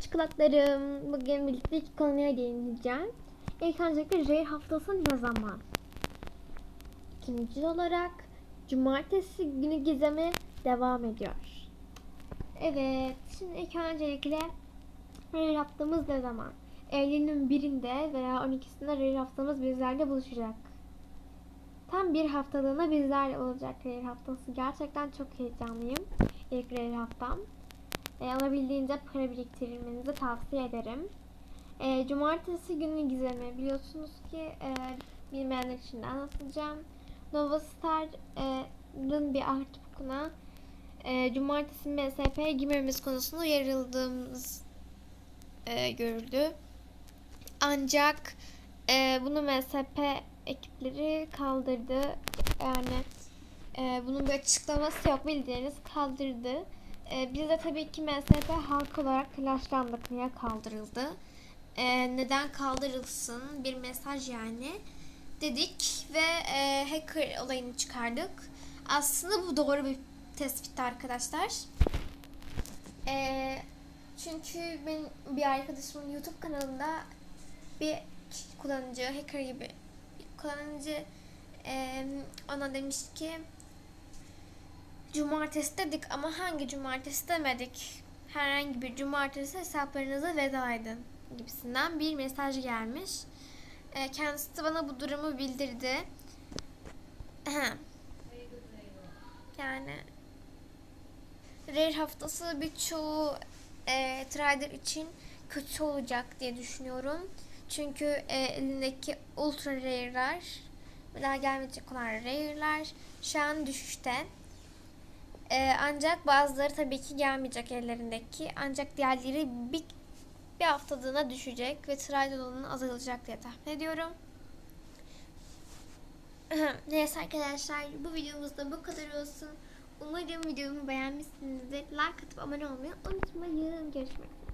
çikolatlarım. Bugün birlikte iki konuya değineceğim. İlk öncelikle rare haftası ne zaman? İkinci olarak cumartesi günü gizemi devam ediyor. Evet, şimdi ilk öncelikle rare haftamız ne zaman? Eylül'ün birinde veya 12'sinde rare haftamız bizlerle buluşacak. Tam bir haftalığına bizlerle olacak rare haftası. Gerçekten çok heyecanlıyım. İlk rare haftam. E, alabildiğince para biriktirmenizi tavsiye ederim. E, cumartesi günü gizemi biliyorsunuz ki e, bilmeyenler için de anlatacağım. Nova Star'ın bir artbook'una e, cumartesi MSP'ye girmemiz konusunda uyarıldığımız e, görüldü. Ancak e, bunu MSP ekipleri kaldırdı. Yani e, bunun bir açıklaması yok bildiğiniz kaldırdı. E, biz de tabii ki MSP halk olarak telaşlandık. Niye kaldırıldı? E, neden kaldırılsın? Bir mesaj yani dedik ve e, hacker olayını çıkardık. Aslında bu doğru bir tespit arkadaşlar. E, çünkü ben bir arkadaşımın YouTube kanalında bir kullanıcı, hacker gibi kullanıcı e, ona demiş ki cumartesi dedik ama hangi cumartesi demedik. Herhangi bir cumartesi hesaplarınıza veda edin gibisinden bir mesaj gelmiş. E, kendisi de bana bu durumu bildirdi. yani Rare haftası birçoğu e, trader için kötü olacak diye düşünüyorum. Çünkü e, elindeki ultra rare'lar daha gelmeyecek olan rare'lar şu an düşüşte. E, ancak bazıları tabii ki gelmeyecek ellerindeki. Ancak diğerleri bir, bir haftalığına düşecek ve olanı azalacak diye tahmin ediyorum. Neyse arkadaşlar bu videomuzda bu kadar olsun. Umarım videomu beğenmişsinizdir. Like atıp abone olmayı unutmayın. Görüşmek üzere.